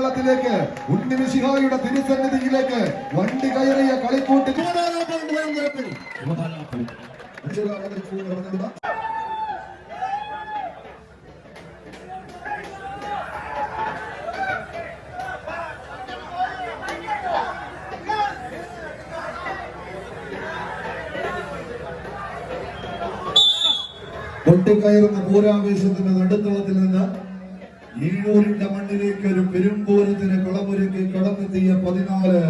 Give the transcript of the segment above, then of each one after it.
പടക്കളത്തിലേക്ക് ഉണ്ണിമിശിഹായുടെ തിരുസന്നിധിയിലേക്ക് വണ്ടി കയറിയ കളിക്കൂട്ട് പൊട്ടിക്കയറുന്ന പൂരാവേശത്തിന്റെ നടുത്തളത്തിൽ നിന്ന് ഈഴൂരിന്റെ മണ്ണിലേക്ക് ഒരു പെരുമ്പോരത്തിന് കളമൊരുക്കി കടന്നെത്തിയ പതിനാല്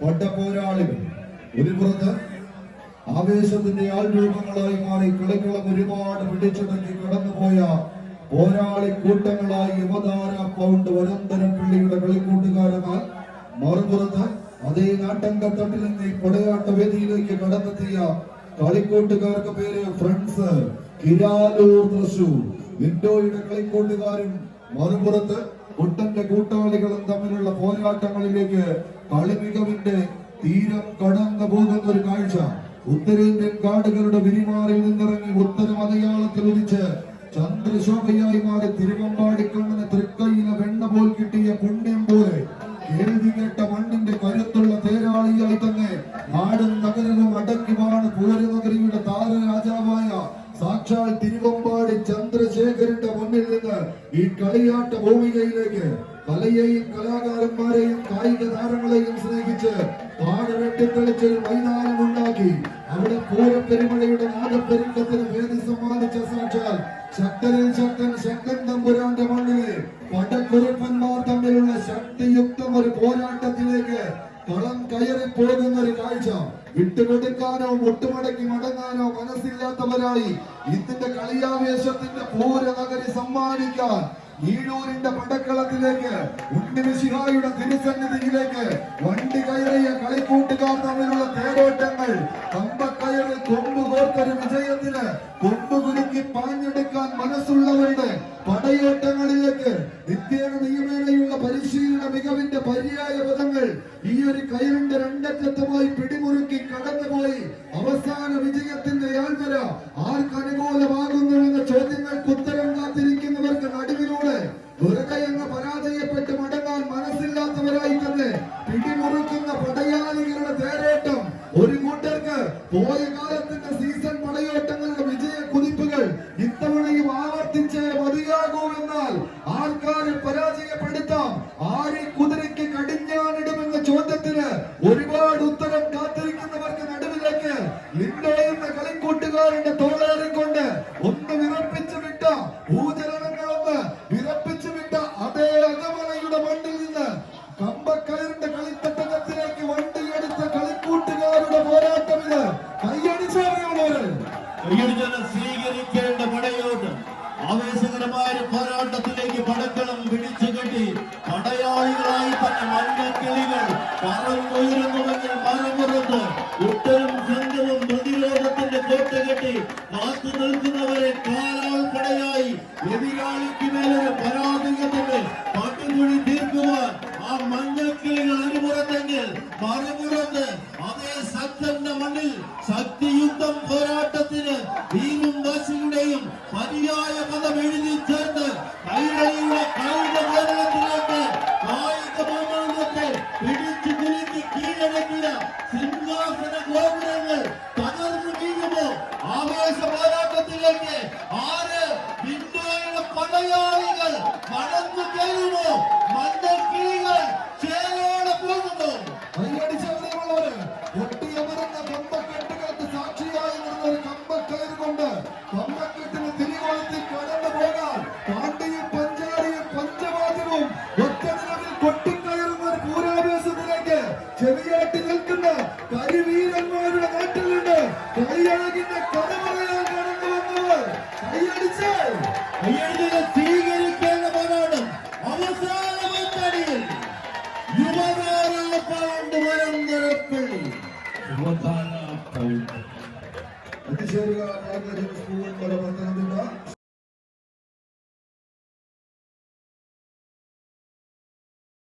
പട്ടപ്പോരാളികൾ ഒരു പുറത്ത് ആവേശത്തിന്റെ ആൾരൂപങ്ങളായി മാറി കളിക്കളം ഒരുപാട് പിടിച്ചടക്കി കടന്നുപോയ പോരാളി കൂട്ടങ്ങളായി യുവതാര പൗണ്ട് വരന്തരം പിള്ളിയുടെ കളിക്കൂട്ടുകാരനാൽ മറുപുറത്ത് അതേ നാട്ടങ്കത്തട്ടിൽ നിന്ന് പടയാട്ട വേദിയിലേക്ക് കടന്നെത്തിയ കളിക്കൂട്ടുകാർക്ക് പേര് ഫ്രണ്ട്സ് കിരാലൂർ തൃശൂർ. വിൻഡോയുടെ കളിക്കൂട്ടുകാരും മറുപുറത്ത് കുട്ടന്റെ കൂട്ടാളികളും തമ്മിലുള്ള പോരാട്ടങ്ങളിലേക്ക് കളി മികവിന്റെ തീരം കടന്നു പോകുന്ന ഒരു കാഴ്ച. ഉത്തരേന്ത്യൻ കാടുകളുടെ വിരിമാറിൽ നിന്നിറങ്ങി ഉത്തര മലയാളത്തിൽ ഉദിച്ച് ചന്ദ്രശോഭയായി മാറി തിരുവമ്പാടി കണ്ണന് തൃക്കൈയിലെ വെണ്ണ പോൽ കിട്ടിയ പുണ്യം പോലെ എഴുതി കേട്ട മണ്ണിന്റെ കരുത്തുള്ള തേരാളിയായി തന്നെ നാടും നഗരവും അടക്കി വാണ് പൂരനഗരിയുടെ താരരാജാവായ സാക്ഷാൽ തിരുവമ്പാടി ചന്ദ്രശേഖരന്റെ മുന്നിൽ നിന്ന് ഈ കളിയാട്ട ഭൂമികയിലേക്ക് കലയെയും കലാകാരന്മാരെയും കായിക താരങ്ങളെയും സ്നേഹിച്ച് കാട് വെട്ടിത്തെളിച്ചൊരു മൈതാനം ഉണ്ടാക്കി. അവിടെ പൂരപ്പെരുമഴയുടെ നാഗപ്പെരുക്കത്തിന് വേദി സമ്മാനിച്ച സാക്ഷാൽ ശക്തരിൽ ശക്തൻ ശക്തൻ തമ്പുരാന്റെ മണ്ണിലെ പടക്കുരപ്പന്മാർ തമ്മിലുള്ള ശക്തിയുക്തം ഒരു പോരാട്ടത്തിലേക്ക് കളം കയറി പോകുന്ന ഒരു കാഴ്ച. വിട്ടുകൊടുക്കാനോ മുട്ടുമടക്കി മടങ്ങാനോ മനസ്സില്ലാത്തവരായി ഇതിന്റെ കളിയാവേശത്തിന്റെ പൂര നഗരി സമ്മാനിക്കാൻ ഈഴൂരിന്റെ പടക്കളത്തിലേക്ക് ഉണ്ണിമിശിഹായുടെ തിരുസന്നിധിയിലേക്ക് വണ്ടി കയറിയ കളിക്കൂട്ടുകാർ തമ്മിലുള്ള തേരോട്ടങ്ങൾ കമ്പക്കയറിൽ കൊമ്പ് കോർത്തൊരു വിജയത്തിന് കൊമ്പ് കുലുക്കി പാഞ്ഞെടുക്കാൻ പടയോട്ടങ്ങളിലേക്ക് നിത്യേന നിയമേനയുള്ള പരിശീലന മികവിന്റെ പര്യായ പദങ്ങൾ ഈ ഒരു കയറിന്റെ രണ്ടറ്റത്തുമായി പിടിമുറുക്കി കടന്നുപോയി. അവസാന വിജയത്തിന്റെ യാൽവര ആർക്ക് അനുകൂലമാകുന്നുവെന്ന ചോദ്യങ്ങൾക്ക് ഉത്തരം കാത്തിരിക്കുന്നവർക്ക് നടുവിലൂടെ വെറുതെ എന്ന് പരാജയപ്പെട്ട് മടങ്ങാൻ മനസ്സില്ലാത്തവരായി തന്നെ പിടിമുറുക്കുന്ന പടയാളികളുടെ തേരോട്ടം. ഒരു കൂട്ടർക്ക് പോയ കാലത്തിന്റെ സീസൺ പടയോട്ടങ്ങളുടെ വിജയ കുതിപ്പുകൾ ഇത്തവണയും ആവർത്തിച്ച് പരാജയപ്പെടുത്താം ആരെ കുതിരയ്ക്ക് കടിഞ്ഞാണിടുമെന്ന ചോദ്യത്തിന് ഒരുപാട് ഉത്തരം കാത്തിരിക്കുന്നവർക്ക് നടുവിലേക്ക് ലിൻഡോ എന്ന കളിക്കൂട്ടുകാരന്റെ തോളേറിക്കൊണ്ട് ഒന്ന് വിറപ്പിച്ചു വിട്ട ഭൂചലനങ്ങളൊന്ന് വിറപ്പിച്ചു വിട്ട അതേ അകമലയുടെ മണ്ണിൽ നിന്ന് കമ്പക്കയറിന്റെ കളിത്തട്ടകത്തിലേക്ക് വണ്ടിയെടുത്ത കളിക്കൂട്ടുകാരുടെ പോരാട്ടം ഇത്. കയ്യടിച്ചറിയണവര് കയ്യടിച്ചാൽ സ്വീകരിക്കേണ്ട പടയോട്ട് ആവേശകരമായ പോരാട്ടത്തിലേക്ക് പടക്കളം പിടിച്ചു മഞ്ഞക്കിളികൾ പറന്നുയരുന്നുവെങ്കിൽ മരമുറത്ത് ഉത്തരം സംഘവും പ്രതിരോധത്തിന്റെ കോട്ട കെട്ടി കാത്തു നിൽക്കുന്നവരെ കാലാൾ പടയായി എതിരാളിക്ക് മേലൊരു പരാതികത്തിന്റെ പട്ടുകുഴി തീർക്കുവാൻ ആ മഞ്ഞക്കിളികൾ അനുപുറത്തെങ്കിൽ മറുപുറത്ത് അതേ ശക്തന്റെ മണ്ണിൽ ശക്തിയുക്തം പോരാട്ടത്തിന് പോരാട്ടത്തിലേക്ക് ആര് ഇന്ത്യയുടെ പടയാളികൾ കടന്നു കയറുന്നു? മണ്ണക്കിളികൾ ചേരോടെ പോകുന്നു. കൈയടിച്ചറിയാവുന്നവര് ഒട്ടിയമരുന്ന കമ്പക്കെട്ടുകൾക്ക് സാക്ഷിയായി നിന്ന ഒരു കമ്പക്കയർ കൊണ്ട് കമ്പക്കെട്ടിന് തിരികൊളുത്തി കടന്നു പോകാൻ പാണ്ടിയും പഞ്ചാരിയും പഞ്ചവാദ്യവും ഒറ്റനിലവിൽ കൊട്ടിക്കയറുന്ന ഒരു നിൽക്കുന്ന കരിവീരന്മാരുടെ നാട്ടിലുണ്ട്. നിന്ന് യുവതാര പൗണ്ട് അതിശയകാരനായ സ്കൂൾ പത്തനംതിട്ട